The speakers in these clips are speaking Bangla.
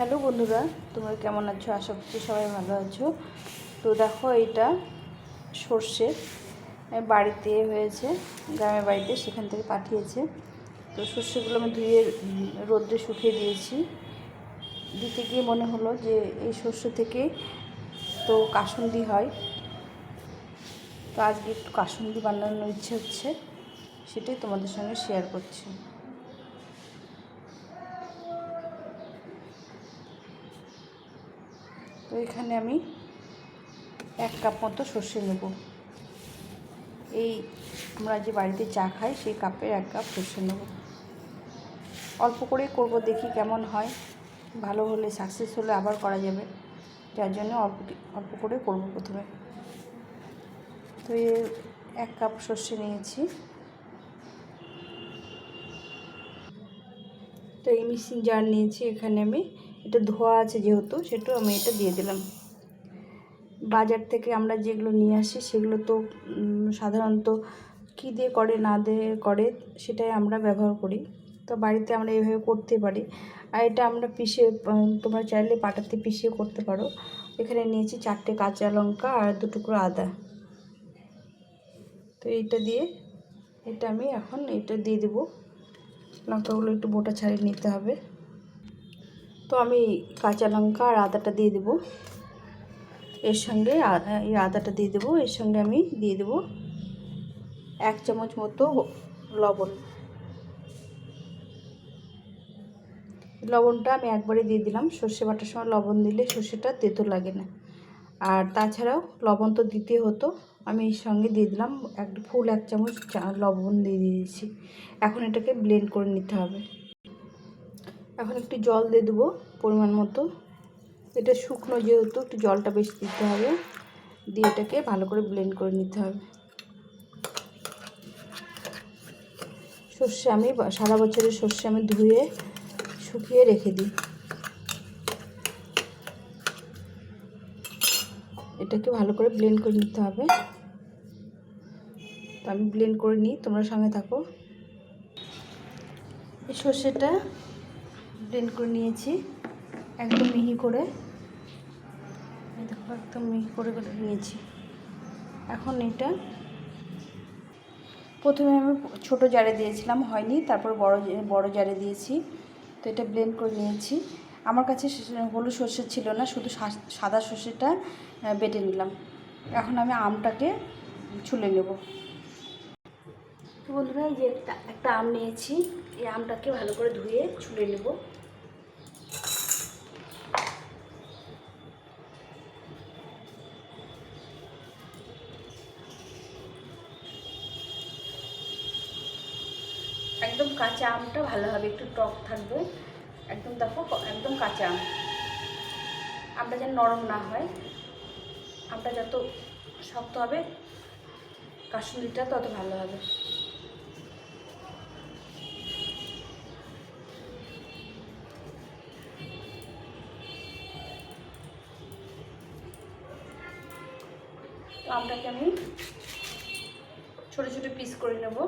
হ্যালো বন্ধুরা, তোমরা কেমন আছো? আশা করছি সবাই ভালো আছো। তো দেখো এটা সর্ষে বাড়িতে হয়েছে, গ্রামের বাড়িতে সেখান থেকে পাঠিয়েছে। তো সর্ষেগুলো আমি ধুয়ে, রোদ্রে শুকিয়ে দিয়েছি। দিতে গিয়ে মনে হলো যে এই সর্ষে থেকে তো কাসুন্দি হয়। তো আজকে একটু কাসুন্দি বানানোর ইচ্ছে হচ্ছে, সেটাই তোমাদের সঙ্গে শেয়ার করছি। তো এখানে আমি এক কাপ মতো সর্ষে নেব। এই আমরা যে বাড়িতে চা খাই, সেই কাপের এক কাপ সর্ষে নেব। অল্প করে করব, দেখি কেমন হয়। ভালো হলে সাকসেস হলে আবার করা যাবে। যার জন্য অল্প অল্প করে করব প্রথমে। তো এক কাপ সর্ষে নিয়েছি। তো এই মিক্সিং জার নিয়েছি। এখানে আমি এটা ধোয়া আছে যেহেতু, সেটা আমি এটা দিয়ে দিলাম। বাজার থেকে আমরা যেগুলো নিয়ে আসি, সেগুলো তো সাধারণত কী দিয়ে করে, না দিয়ে করে, সেটাই আমরা ব্যবহার করি। তো বাড়িতে আমরা এইভাবে করতে পারি। আর এটা আমরা পিষে তোমরা চাইলে পাটাতে পিষিয়ে করতে পারো। এখানে নিয়েছি চারটে কাঁচা লঙ্কা আর দু টুকরো আদা। তো এইটা দিয়ে, এটা আমি এখন এটা দিয়ে দেবো। লঙ্কাগুলো একটু বোটা ছাড়িয়ে নিতে হবে। তো আমি কাঁচা লঙ্কা আর আদাটা দিয়ে দেবো। এর সঙ্গে এই আদাটা দিয়ে দেবো। এর সঙ্গে আমি দিয়ে দেবো এক চামচ মতো লবণ। লবণটা আমি একবারে দিয়ে দিলাম। সর্ষে বাটার সময় লবণ দিলে সর্ষেটা তেতো লাগে না। আর তাছাড়াও লবণ তো দিতে হতো। আমি এর সঙ্গে দিয়ে দিলাম এক, ফুল এক চামচ লবণ দিয়ে দিয়েছি। এখন এটাকে ব্লেন্ড করে নিতে হবে। এখন একটু জল দিয়ে দেবো পরিমাণ মতো। এটা শুকনো যেহেতু, একটু জলটা বেশি দিতে হবে। দিয়ে এটাকে ভালো করে ব্লেন্ড করে নিতে হবে। সর্ষে আমি সারা বছরের সর্ষে আমি ধুয়ে, শুকিয়ে রেখে দিই। এটাকে ভালো করে ব্লেন্ড করে নিতে হবে। তো আমি ব্লেন্ড করে নিই, তোমরা সঙ্গে থাকো। এই সর্ষেটা ব্লেন্ড করে নিয়েছি। একদম মিহি করে। দেখো, একদম মিহি করে করে নিয়েছি। এখন এটা প্রথমে আমি ছোট জারে দিয়েছিলাম, হয়নি। তারপর বড় বড় জারে দিয়েছি। তো এটা ব্লেন্ড করে নিয়েছি। আমার কাছে হলুদ সর্ষে ছিল না, শুধু সাদা সর্ষেটা বেটে নিলাম। এখন আমি আমটাকে ছুলে নেব। বন্ধুরা, এই যে একটা আম নিয়েছি। এই আমটাকে ভালো করে ধুয়ে ছুলে নেব একদম কাঁচা আমটা ভালো হবে একটু টক থাকবে। একদম দেখো, একদম কাঁচা আম। আমটা যেন নরম না হয়। আমটা যত শক্ত হবে, কাশ্মীরিটা তত ভালো হবে। তো আমটাকে আমি ছোট ছোট পিস করে নেব।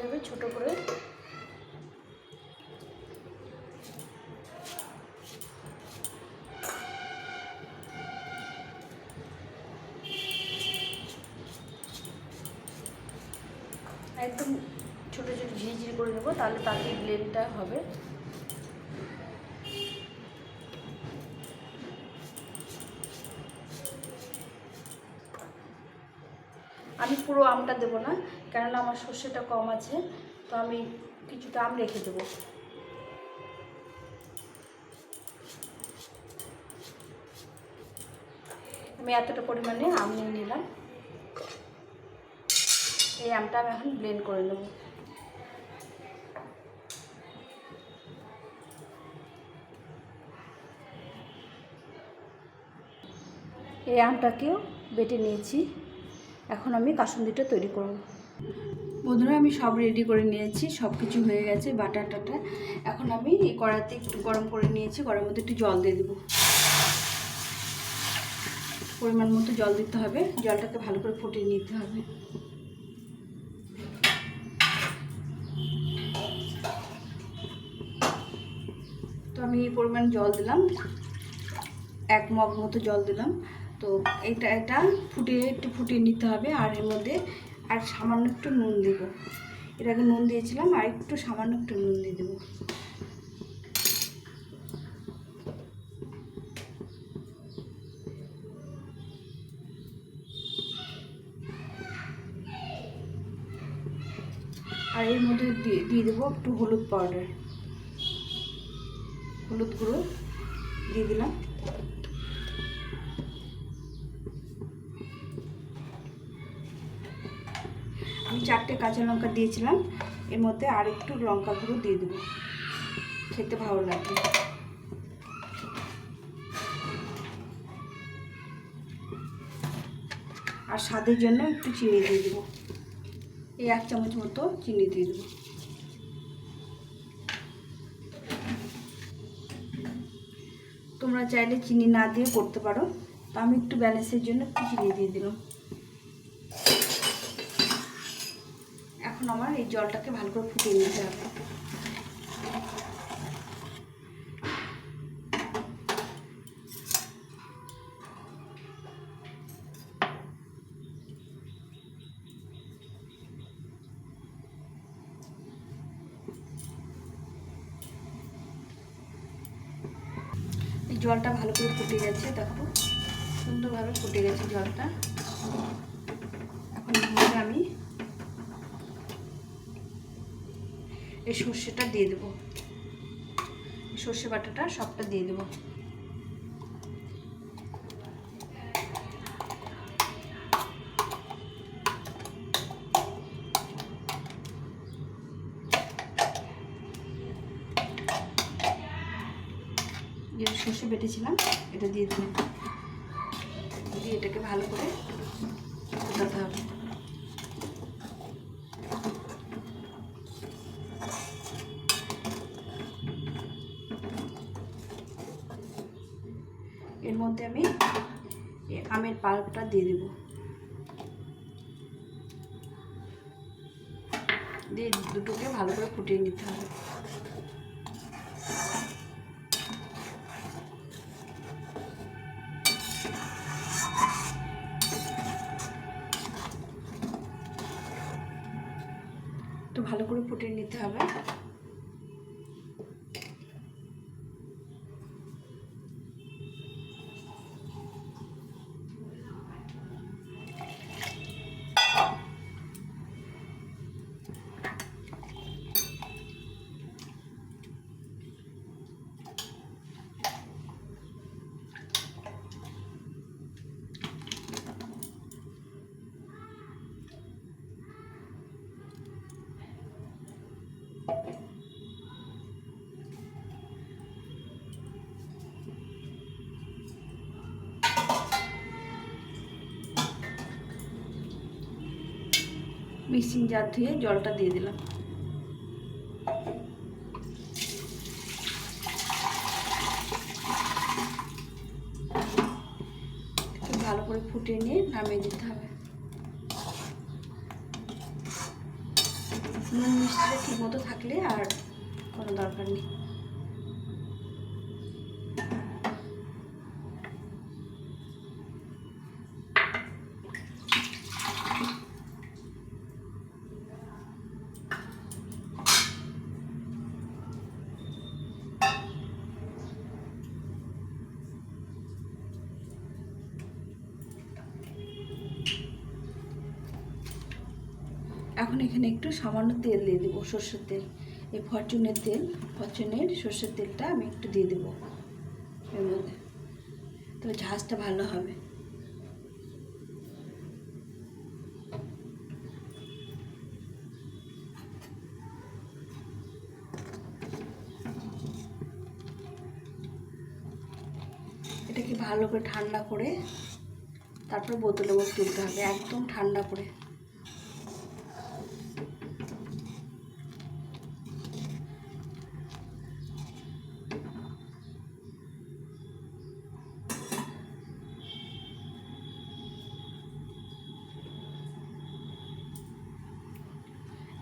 এভাবে ছোট করে। একদম ছোটো ছোট ঝিরিঝিরি করে নেব, তাহলে তাড়াতাড়ি ব্লেন্ডটা হবে। আমি পুরো আমটা দেবো না কেননা আমার সর্ষেটা কম আছে, তো আমি কিছুটা আম রেখে দেবো। আমি এতটা পরিমাণে আম নিয়ে নিলাম। এই আমটা আমি এখন ব্লেন্ড করে নেব। এই আমটাকেও বেটে নিয়েছি। এখন আমি কাসুন্দিটা তৈরি করব। বন্ধুরা, আমি সব রেডি করে নিয়েছি সব কিছু হয়ে গেছে বাটাটাটা এখন আমি এই কড়াতে একটু গরম করে নিয়েছি গরম মধ্যে একটু জল দিয়ে দেবো। পরিমাণ মতো জল দিতে হবে, জলটাকে ভালো করে ফুটিয়ে নিতে হবে। তো আমি এই পরিমাণ জল দিলাম, এক মগ মতো জল দিলাম। তো এটা এটা ফুটিয়ে, একটু ফুটিয়ে নিতে হবে, আর এর মধ্যে আর সামান্য একটু নুন দেবো। এর আগে নুন দিয়েছিলাম, আর একটু সামান্য একটু নুন দিয়ে দেবো। আর এর মধ্যে দিয়ে দেবো একটু হলুদ পাউডার হলুদ গুঁড়ো দিয়ে দিলাম আমি চারটে কাঁচা লঙ্কা দিয়েছিলাম। এর মধ্যে আর একটু লঙ্কা গুঁড়ো দিয়ে দেবো। খেতে ভালো লাগবে। আর স্বাদের জন্য একটু চিনি দিয়ে দেবো। এই এক চামচ মতো চিনি দিয়ে দেবো। তোমরা চাইলে চিনি না দিয়ে করতে পারো। তো আমি একটু ব্যালেন্সের জন্য একটু চিনি দিয়ে দিলাম। এখন আমার এই জলটাকে ভালো করে ফুটিয়ে নিতে হবে। জলটা ভালো করে ফুটে গেছে, দেখো। সুন্দরভাবে ফুটে গেছে জলটা এখন এর মধ্যে আমি এই সর্ষেটা দিয়ে দেবো। সর্ষে বাটাটা সবটা দিয়ে দেবো। সর্ষে বেটেছিলাম, এটা দিয়ে দিলাম দিয়ে এটাকে ভালো করে ফোটাতে হবে এর মধ্যে আমি এ আমের পাল্পটা দিয়ে দেব। দিয়ে দুটোকে ভালো করে ফুটিয়ে নিতে হবে। একটু ভালো করে ফুটিয়ে নিতে হবে। মিক্সিং জার ধুয়ে জলটা দিয়ে দিলাম। ভালো করে ফুটিয়ে নিয়ে নামিয়ে দিতে হবে। নুন মিষ্টিটা ঠিক মতো থাকলে আর কোনো দরকার নেই। এখন এখানে একটু সামান্য তেল দিয়ে দেবো, সর্ষের তেল। এই ফরচুনের তেল, ফরচুনের সর্ষের তেলটা আমি একটু দিয়ে দেবো এর মধ্যে। তো ঝাঁজটা ভালো হবে। এটাকে ভালো করে ঠান্ডা করে তারপর বোতলে করে তুলতে হবে, একদম ঠান্ডা করে।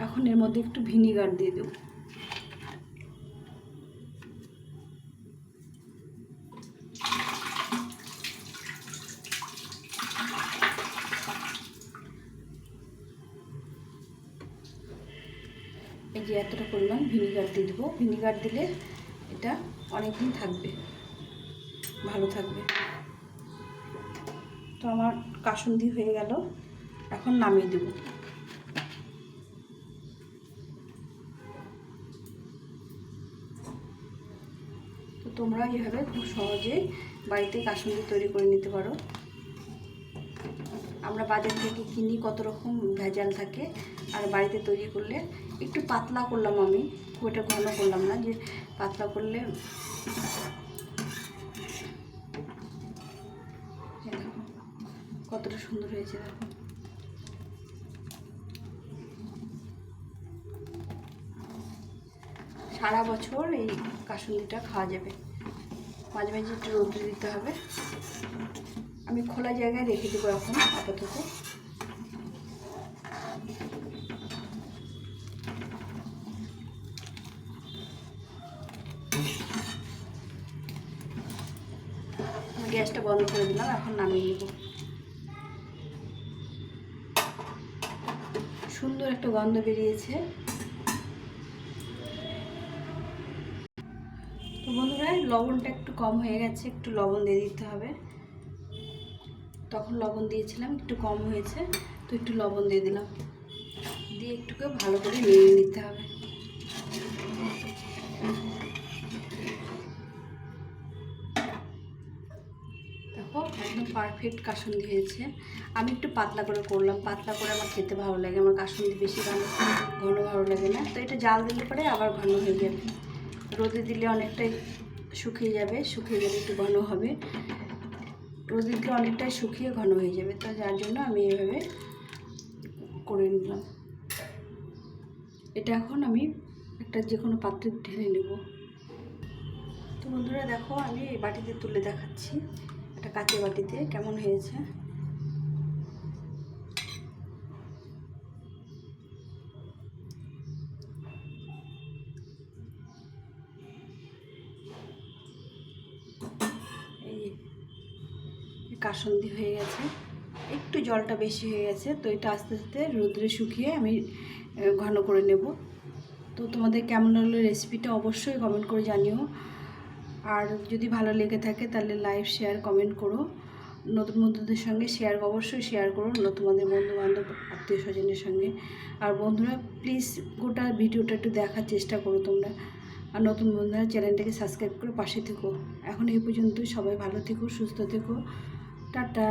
এখন এর মধ্যে একটু ভিনিগার দিয়ে দেব। এই যে এতটা পরিমাণ ভিনিগার দিয়ে দেবো। ভিনিগার দিলে এটা অনেকদিন থাকবে, ভালো থাকবে। তো আমার কাসুন্দি হয়ে গেল, এখন নামিয়ে দেবো। তোমরা এইভাবে খুব সহজে বাড়িতে কাসুন্দি তৈরি করে নিতে পারো। আমরা বাজার থেকে কিনি, কত রকম ভেজাল থাকে। আর বাড়িতে তৈরি করলে একটু পাতলা করলাম আমি, খুব একটা ঘন করলাম না, যে পাতলা করলে কতটা সুন্দর হয়েছে দেখো। সারা বছর এই কাসুন্দিটা খাওয়া যাবে। মাঝে মাঝে একটু রোদ্রে দিতে হবে। আমি খোলা জায়গায় রেখে দেবো এখন, আপাতত। গ্যাসটা বন্ধ করে দিলাম, এখন নামিয়ে নেব। সুন্দর একটা গন্ধ বেরিয়েছে। তো বন্ধুরা লবণটা একটু কম হয়ে গেছে, একটু লবণ দিয়ে দিতে হবে। তখন লবণ দিয়েছিলাম, একটু কম হয়েছে, তো একটু লবণ দিয়ে দিলাম। দিয়ে একটুকে ভালো করে নিয়ে নিতে হবে। দেখো, একদম পারফেক্ট কাসুন্দি হয়েছে। আমি একটু পাতলা করে করলাম, পাতলা করে আমার খেতে ভালো লাগে, আমার কাসুন্দি বেশি ভালো, ঘন ভালো লাগে না। তো এটা জাল দিলে পরে আবার ঘন হয়ে যাবে। রোদে দিলে অনেকটাই শুকিয়ে যাবে, শুকিয়ে গেলে একটু ঘন হবে। রোদে অনেকটাই শুকিয়ে ঘন হয়ে যাবে, তো যার জন্য আমি এভাবে করে নিলাম। এটা এখন আমি একটা যে কোনো পাত্রে ঢেলে নেব। তো বন্ধুরা দেখো, আমি এই বাটিতে তুলে দেখাচ্ছি, একটা কাঁচের বাটিতে কেমন হয়েছে। জলটা বেশি হয়ে গেছে, তো এটা আস্তে আস্তে রোদ্রে শুকিয়ে আমি ঘন করে নেব। তো তোমাদের কেমন লাগল রেসিপিটা অবশ্যই কমেন্ট করে জানিও। আর যদি ভালো লেগে থাকে তাহলে লাইভ শেয়ার কমেন্ট করো। নতুন বন্ধুদের সঙ্গে শেয়ার অবশ্যই শেয়ার করো তোমাদের বন্ধু বান্ধব আত্মীয় স্বজনের সঙ্গে। আর বন্ধুরা প্লিজ গোটা ভিডিওটা একটু দেখার চেষ্টা করো তোমরা। আর নতুন বন্ধুরা, চ্যানেলটাকে সাবস্ক্রাইব করে পাশে থেকো। এখন এই পর্যন্তই, সবাই ভালো থেকো, সুস্থ থেকো। টাটা!